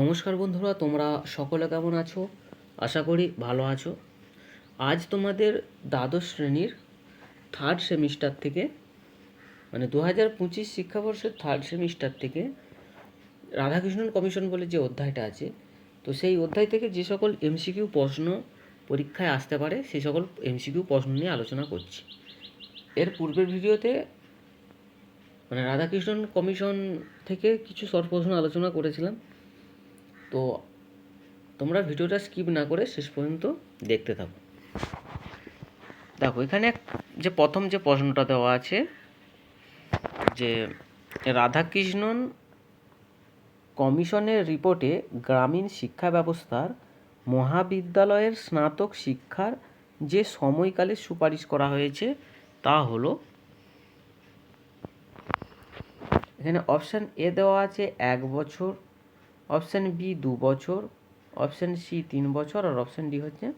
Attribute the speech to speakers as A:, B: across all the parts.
A: নমস্কার বন্ধুরা, তোমরা সকলে কেমন আছো? আশা করি ভালো আছো। আজ তোমাদের দ্বাদশ শ্রেণির থার্ড সেমিস্টার থেকে মানে দু হাজার পঁচিশ শিক্ষাবর্ষের থার্ড সেমিস্টার থেকে রাধাকৃষ্ণন কমিশন বলে যে অধ্যায়টা আছে, তো সেই অধ্যায় থেকে যে সকল এমসিকিউ প্রশ্ন পরীক্ষায় আসতে পারে সেই সকল এমসিকিউ প্রশ্ন নিয়ে আলোচনা করছি। এর পূর্বের ভিডিওতে মানে রাধাকৃষ্ণন কমিশন থেকে কিছু শর্ট প্রশ্ন আলোচনা করেছিলাম। তো তোমরা ভিডিওটা স্কিপ না করে শেষ পর্যন্ত দেখতে থাকো। দেখো, এখানে যে প্রথম যে প্রশ্নটা দেওয়া আছে, যে রাধাকৃষ্ণন কমিশনের রিপোর্টে গ্রামীণ শিক্ষা ব্যবস্থার মহাবিদ্যালয়ের স্নাতক শিক্ষার যে সময়কালে সুপারিশ করা হয়েছে, তা হলো এখানে অপশান এ দেওয়া আছে এক বছর অপশান বি দু বছর, অপশান সি তিন বছর আর অপশান ডি হচ্ছে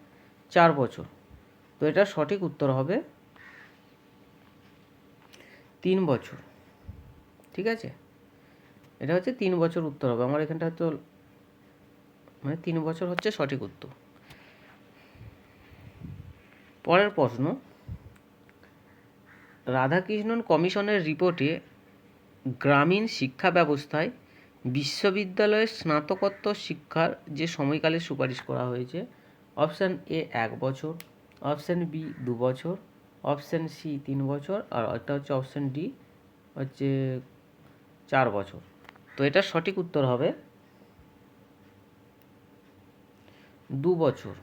A: চার বছর। তো এটা সঠিক উত্তর হবে তিন বছর। ঠিক আছে? এটা হচ্ছে তিন বছর উত্তর হবে। আমার এখানটা তো মানে তিন বছর হচ্ছে সঠিক উত্তর। পরের প্রশ্ন, রাধাকৃষ্ণন কমিশনের রিপোর্টে গ্রামীণ শিক্ষা ব্যবস্থায় বিশ্ববিদ্যালয়ের স্নাতকোত্তর শিক্ষার যে সময়কালে সুপারিশ করা হয়েছে অপশান এ এক বছর অপশান বি দু বছর অপশান সি তিন বছর, আর একটা হচ্ছে অপশান ডি হচ্ছে চার বছর। তো এটার সঠিক উত্তর হবে দু বছর।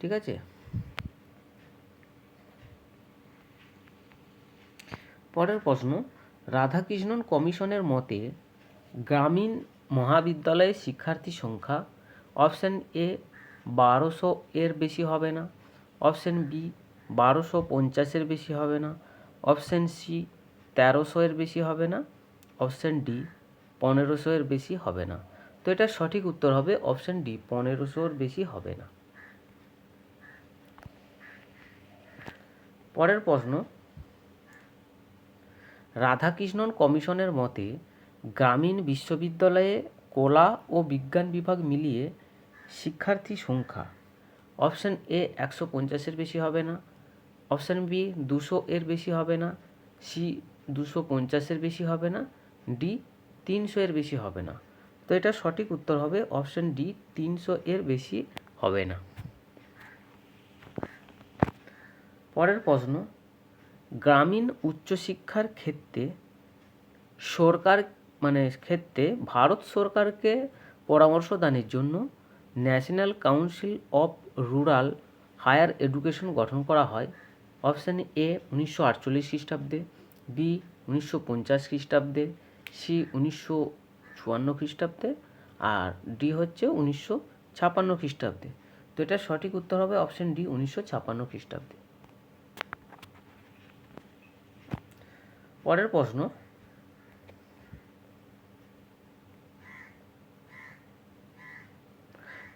A: ঠিক আছে? পরের প্রশ্ন, রাধাকৃষ্ণন কমিশনের মতে গ্রামীণ মহাবিদ্যালয়ের শিক্ষার্থী সংখ্যা অপশান এ বারোশো এর বেশি হবে না, অপশান বি বারোশো পঞ্চাশের বেশি হবে না, অপশান সি তেরোশো এর বেশি হবে না, অপশান ডি পনেরোশো এর বেশি হবে না। তো এটার সঠিক উত্তর হবে অপশান ডি পনেরোশোর বেশি হবে না। পরের প্রশ্ন, রাধাকৃষ্ণন কমিশনের মতে গ্রামীণ বিশ্ববিদ্যালয়ে কলা ও বিজ্ঞান বিভাগ মিলিয়ে শিক্ষার্থী সংখ্যা। অপশান এ একশো পঞ্চাশের বেশি হবে না। অপশান বি দুশো এর বেশি হবে না। সি দুশো পঞ্চাশের বেশি হবে না। ডি তিনশো এর বেশি হবে না। তো এটা সঠিক উত্তর হবে অপশান ডি তিনশো এর বেশি হবে না। পরের প্রশ্ন, গ্রামীণ উচ্চশিক্ষার ক্ষেত্রে সরকার মানে ক্ষেত্রে ভারত সরকারকে পরামর্শ দানের জন্য National Council of Rural Higher Education গঠন করা হয়। অপশান এ উনিশশো আটচল্লিশ খ্রিস্টাব্দে, বি উনিশশো পঞ্চাশ খ্রিস্টাব্দে, সি উনিশশো চুয়ান্ন খ্রিস্টাব্দে আর ডি হচ্ছে উনিশশো ছাপান্ন খ্রিস্টাব্দে। তো এটার সঠিক উত্তর হবে অপশান ডি উনিশশো ছাপান্ন খ্রিস্টাব্দে। পরের প্রশ্ন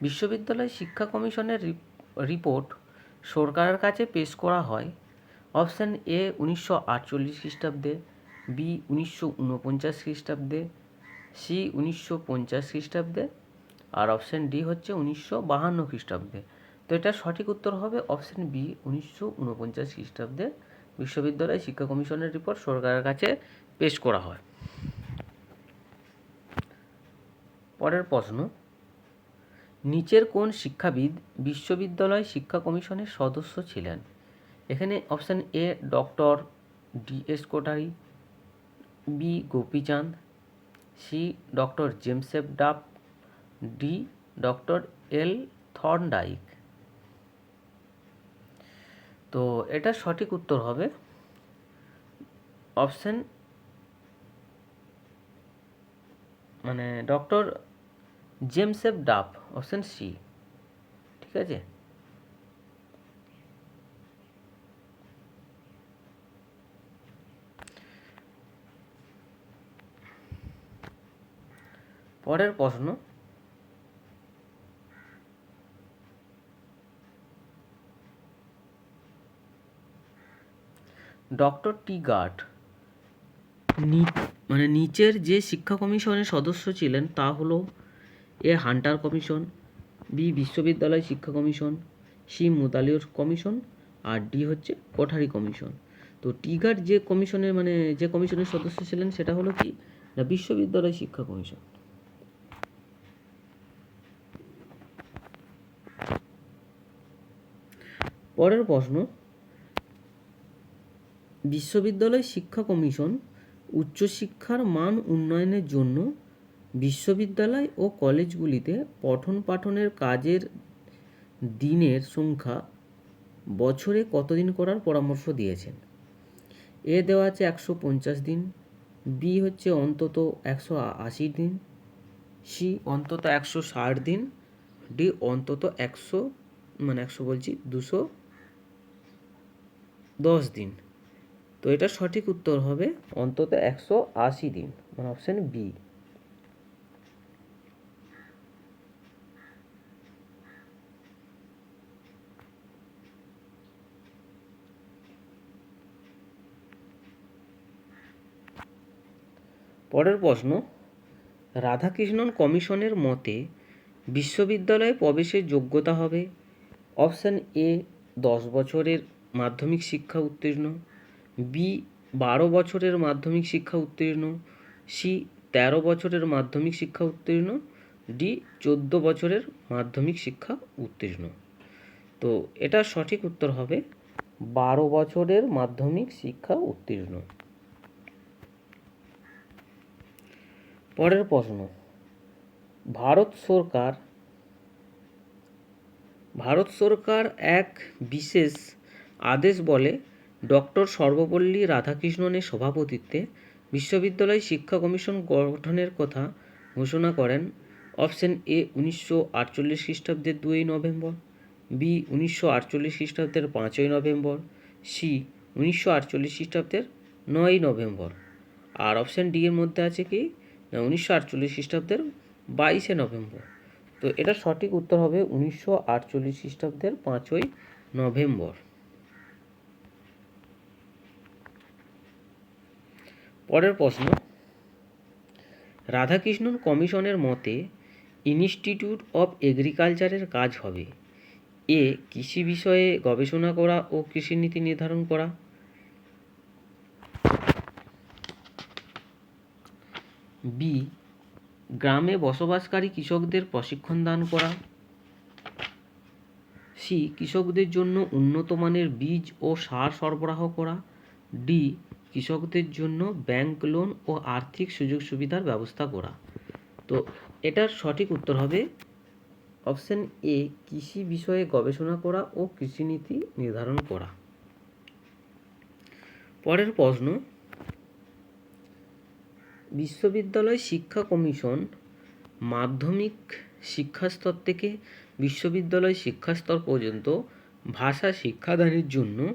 A: বিশ্ববিদ্যালয় শিক্ষা কমিশনের রিপ- রিপোর্ট সরকারের কাছে পেশ করা হয়। অপশান এ উনিশশো আটচল্লিশ খ্রিস্টাব্দে, বি উনিশশো উনপঞ্চাশ খ্রিস্টাব্দে, সি উনিশশো পঞ্চাশ খ্রিস্টাব্দে আর অপশান ডি হচ্ছে উনিশশো বাহান্ন খ্রিস্টাব্দে। তো এটার সঠিক উত্তর হবে অপশান বি উনিশশো উনপঞ্চাশ খ্রিস্টাব্দে বিশ্ববিদ্যালয় শিক্ষা কমিশনের রিপোর্ট সরকারের কাছে পেশ করা হয়। পরের প্রশ্ন নিচের কোন শিক্ষাবিদ বিশ্ববিদ্যালয় শিক্ষা কমিশনের সদস্য ছিলেন? এখানে option A doctor D S Kothari B Gopichand C doctor জেমসেফ ডাব ডি ডক্টর এল থর্নডাইক তো এটা সঠিক উত্তর হবে অপশান মানে ডক্টর জেমসেফ ডাব অপশান সি। ঠিক আছে? পরের প্রশ্ন। ডক্টর টি গার্ড মানে নিচের যে শিক্ষা কমিশনের সদস্য ছিলেন, তা হলো এ হান্টার কমিশন, বি বিশ্ববিদ্যালয় শিক্ষা কমিশন, সি মুদালিয়র কমিশন, আর ডি হচ্ছে কোঠারি কমিশন। তো টিগার যে কমিশনের মানে যে কমিশনের সদস্য ছিলেন সেটা হলো কি? না, বিশ্ববিদ্যালয় শিক্ষা কমিশন। পরের প্রশ্ন, বিশ্ববিদ্যালয় শিক্ষা কমিশন উচ্চশিক্ষার মান উন্নয়নের জন্য বিশ্ববিদ্যালয় ও কলেজগুলিতে পঠন পাঠনের কাজের দিনের সংখ্যা বছরে কতদিন করার পরামর্শ দিয়েছেন? এ দেওয়া আছে একশো পঞ্চাশ দিন, বি হচ্ছে অন্তত একশো আশি দিন, সি অন্তত একশো ষাট দিন, ডি অন্তত একশো মানে একশো বলছি, দুশো দশ দিন। তো এটা সঠিক উত্তর হবে অন্তত একশো আশি দিন মানে অপশান বি পরের প্রশ্ন, রাধাকৃষ্ণন কমিশনের মতে বিশ্ববিদ্যালয়ে প্রবেশের যোগ্যতা হবে? অপশান এ, দশ বছরের মাধ্যমিক শিক্ষা উত্তীর্ণ, বি, বারো বছরের মাধ্যমিক শিক্ষা উত্তীর্ণ, সি, তেরো বছরের মাধ্যমিক শিক্ষা উত্তীর্ণ, ডি, চোদ্দ বছরের মাধ্যমিক শিক্ষা উত্তীর্ণ। তো এটা সঠিক উত্তর হবে, বারো বছরের মাধ্যমিক শিক্ষা উত্তীর্ণ। পরের প্রশ্ন। ভারত সরকার ভারত সরকার এক বিশেষ আদেশ বলে ডক্টর সর্বপল্লী রাধাকৃষ্ণনের সভাপতিত্বে বিশ্ববিদ্যালয় শিক্ষা কমিশন গঠনের কথা ঘোষণা করেন অপশন এ উনিশশো আটচল্লিশ খ্রিস্টাব্দের দুই নভেম্বর, বি উনিশশো আটচল্লিশ খ্রিস্টাব্দের পাঁচই নভেম্বর, সি উনিশশো আটচল্লিশ খ্রিস্টাব্দের নয় নভেম্বর। আর অপশান ডি এর মধ্যে আছে কি? উনিশশো আটচল্লিশ খ্রিস্টাব্দের বাইশে নভেম্বর। তো এটা সঠিক উত্তর হবে উনিশশো আটচল্লিশ খ্রিস্টাব্দের পাঁচই নভেম্বর। পরের প্রশ্ন, রাধাকৃষ্ণন কমিশনের মতে ইনস্টিটিউট অফ এগ্রিকালচারের কাজ হবে। এ কৃষি বিষয়ে গবেষণা করা ও কৃষিনীতি নির্ধারণ করা। বি, গ্রামে বসবাসকারী কৃষকদের প্রশিক্ষণ দান করা। সি, কৃষকদের জন্য উন্নত মানের বীজ ও সার সরবরাহ করা। ডি, কৃষকদের জন্য ব্যাংক লোন ও আর্থিক সুযোগ সুবিধার ব্যবস্থা করা। তো এটার সঠিক উত্তর হবে অপশন এ, কৃষি বিষয়ে গবেষণা করা ও কৃষিনীতি নির্ধারণ করা। পরের প্রশ্ন বিশ্ববিদ্যালয় শিক্ষা কমিশন মাধ্যমিক শিক্ষাস্তর থেকে বিশ্ববিদ্যালয় শিক্ষাস্তর পর্যন্ত ভাষা শিক্ষাদানের জন্য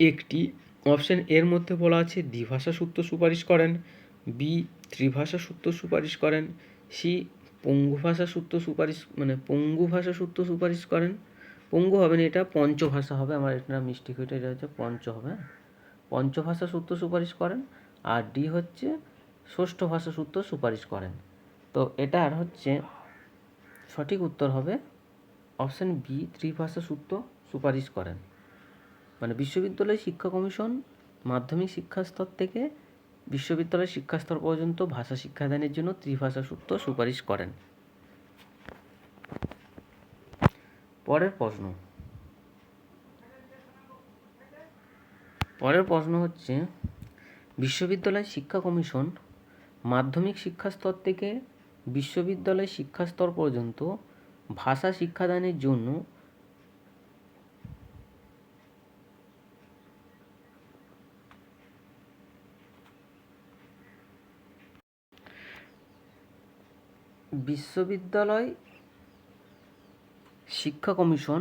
A: একটি অপশন এর মধ্যে বলা আছে দ্বিভাষা সূত্র সুপারিশ করেন, বি ত্রিভাষা সূত্র সুপারিশ করেন, সি পঙ্গু ভাষা সূত্র সুপারিশ মানে পঙ্গু ভাষা সূত্র সুপারিশ করেন পঙ্গু হবে না, এটা পঞ্চভাষা হবে, আমার এটা মিষ্টি এটা হচ্ছে পঞ্চ হবে হ্যাঁ? পঞ্চভাষা সূত্র সুপারিশ করেন, আর ডি হচ্ছে ষষ্ঠ ভাষা সূত্র সুপারিশ করেন। তো এটার হচ্ছে সঠিক উত্তর হবে অপশান বি ত্রিভাষা সূত্র সুপারিশ করেন। মানে বিশ্ববিদ্যালয় শিক্ষা কমিশন মাধ্যমিক শিক্ষা স্তর থেকে বিশ্ববিদ্যালয় শিক্ষা স্তর পর্যন্ত ভাষা শিক্ষাদানের জন্য ত্রিভাষা সূত্র সুপারিশ করেন। পরের প্রশ্ন। পরের প্রশ্ন হচ্ছে, বিশ্ববিদ্যালয় শিক্ষা কমিশন মাধ্যমিক শিক্ষাস্তর থেকে বিশ্ববিদ্যালয় শিক্ষা স্তর পর্যন্ত ভাষা শিক্ষাদানের জন্য বিশ্ববিদ্যালয় শিক্ষা কমিশন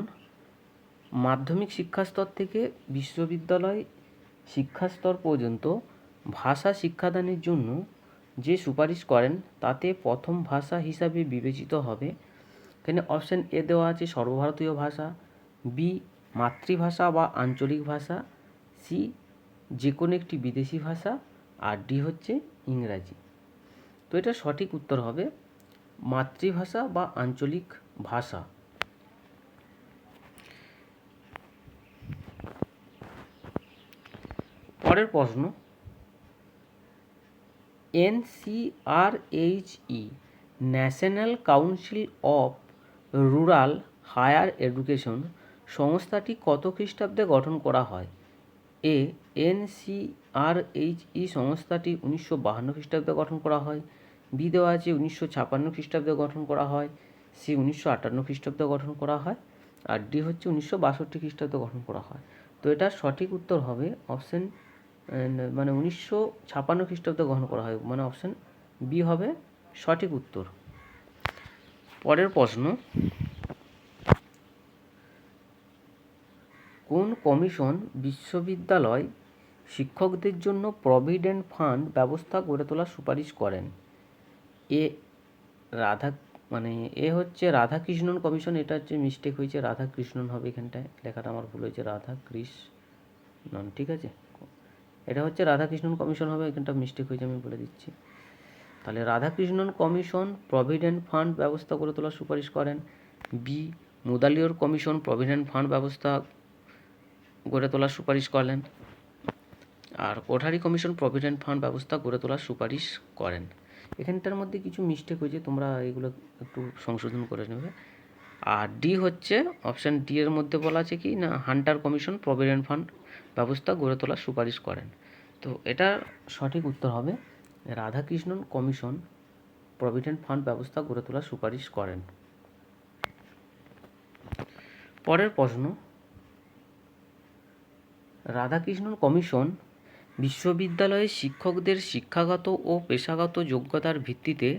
A: মাধ্যমিক শিক্ষাস্তর থেকে বিশ্ববিদ্যালয় শিক্ষা স্তর পর্যন্ত ভাষা শিক্ষাদানের জন্য যে সুপারিশ করেন, তাতে প্রথম ভাষা হিসাবে বিবেচিত হবে। এখানে অপশান এ দেওয়া আছে, সর্বভারতীয় ভাষা বি মাতৃভাষা বা আঞ্চলিক ভাষা সি যে কোনো একটি বিদেশি ভাষা, আর ডি হচ্ছে ইংরাজি। তো এটা সঠিক উত্তর হবে মাতৃভাষা বা আঞ্চলিক ভাষা। পরের প্রশ্ন NCRHE, National Council of Rural Higher Education, সংস্থাটি কত খ্রিস্টাব্দে গঠন করা হয়? এ, এনসিআরএইচই সংস্থাটি উনিশশো বাহান্ন খ্রিস্টাব্দে গঠন করা হয়। বি, দেওয়া আছে উনিশশো ছাপান্ন খ্রিস্টাব্দে গঠন করা হয়। সি, উনিশশো আটান্ন খ্রিস্টাব্দে গঠন করা হয়। আর ডি হচ্ছে উনিশশো বাষট্টি খ্রিস্টাব্দে গঠন করা হয়। তো এটার সঠিক উত্তর হবে অপশন মানে উনিশশো ছাপান্ন খ্রিস্টাব্দে গ্রহণ করা হয়। মানে অপশন বি হবে সঠিক উত্তর। পরের প্রশ্ন, কোন কমিশন বিশ্ববিদ্যালয় শিক্ষকদের জন্য প্রভিডেন্ট ফান্ড ব্যবস্থা গড়ে তোলার সুপারিশ করেন? এ রাধা মানে এ হচ্ছে রাধাকৃষ্ণন কমিশন, এটা হচ্ছে মিস্টেক হয়েছে, রাধাকৃষ্ণন হবে এখানটায়। লেখাটা আমার ভুল হয়েছে রাধা কৃষ্ণন ঠিক আছে? এটা হচ্ছে রাধাকৃষ্ণন কমিশন হবে, এখানটা মিস্টেক হয়েছে আমি বলে দিচ্ছি। তাহলে রাধাকৃষ্ণন কমিশন প্রভিডেন্ট ফান্ড ব্যবস্থা করে তোলার সুপারিশ করেন। B Mudaliar commission provident fund ব্যবস্থা গড়ে তোলার সুপারিশ করলেন আর কোঠারি কমিশন প্রভিডেন্ট ফান্ড ব্যবস্থা গড়ে তোলার সুপারিশ করেন। এখানটার মধ্যে কিছু মিস্টেক হয়েছে, তোমরা এগুলো একটু সংশোধন করে নেবে। আর ডি হচ্ছে অপশান ডি এর মধ্যে বলা আছে কি না, হান্টার কমিশন প্রভিডেন্ট ফান্ড ব্যবস্থা গড়ে তোলার সুপারিশ করেন। তো এটা সঠিক উত্তর হবে রাধাকৃষ্ণন কমিশন প্রভিডেন্ট ফান্ড ব্যবস্থা গড়ে তোলার সুপারিশ করেন। পরের প্রশ্ন, রাধাকৃষ্ণন কমিশন বিশ্ববিদ্যালয়ে শিক্ষকদের শিক্ষাগত ও পেশাগত যোগ্যতার ভিত্তিতে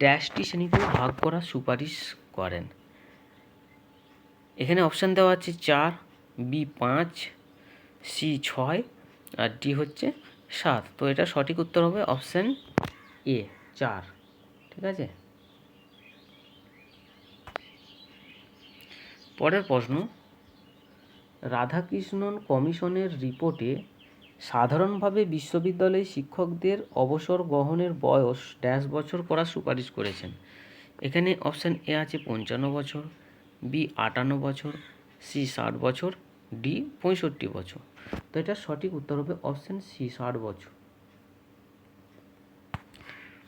A: ড্যাশটি শ্রেণীতে ভাগ করার সুপারিশ করেন। এখানে অপশান দেওয়া আছে চার, বি পাঁচ সি ছয় আর ডি হচ্ছে সাত। তো এটা সঠিক উত্তর হবে অপশান এ, চার। ঠিক আছে? পরের প্রশ্ন, রাধাকৃষ্ণন কমিশনের রিপোর্টে সাধারণভাবে বিশ্ববিদ্যালয়ে শিক্ষকদের অবসর গ্রহণের বয়স ড্যাশ বছর করার সুপারিশ করেছেন। এখানে অপশান এ আছে পঞ্চান্ন বছর, বি আটান্ন বছর, সি ষাট বছর ডি, পঁয়ষট্টি বছর। তো এটা সঠিক উত্তর হবে অপশান সি ষাট বছর।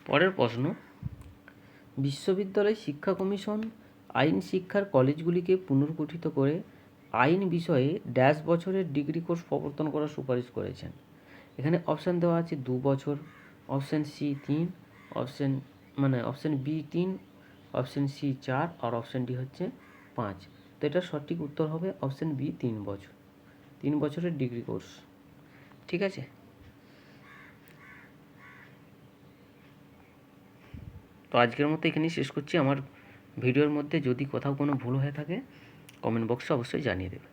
A: পরের প্রশ্ন, বিশ্ববিদ্যালয় শিক্ষা কমিশন আইন শিক্ষার কলেজগুলিকে পুনর্গঠিত করে আইন বিষয়ে ড্যাশ বছরের ডিগ্রি কোর্স প্রবর্তন করার সুপারিশ করেছেন। এখানে অপশান দেওয়া আছে দু বছর অপশান সি তিন অপশান মানে অপশান বি তিন অপশান সি চার, আর অপশান ডি হচ্ছে পাঁচ। তো এটা সঠিক উত্তর হবে অপশান বি তিন বছর। তিন বছরের ডিগ্রি কোর্স ঠিক আছে? তো আজকের মতো এখানেই শেষ করছি। আমার ভিডিওর মধ্যে যদি কোথাও কোনো ভুল হয়ে থাকে কমেন্ট বক্সে অবশ্যই জানিয়ে দেবে।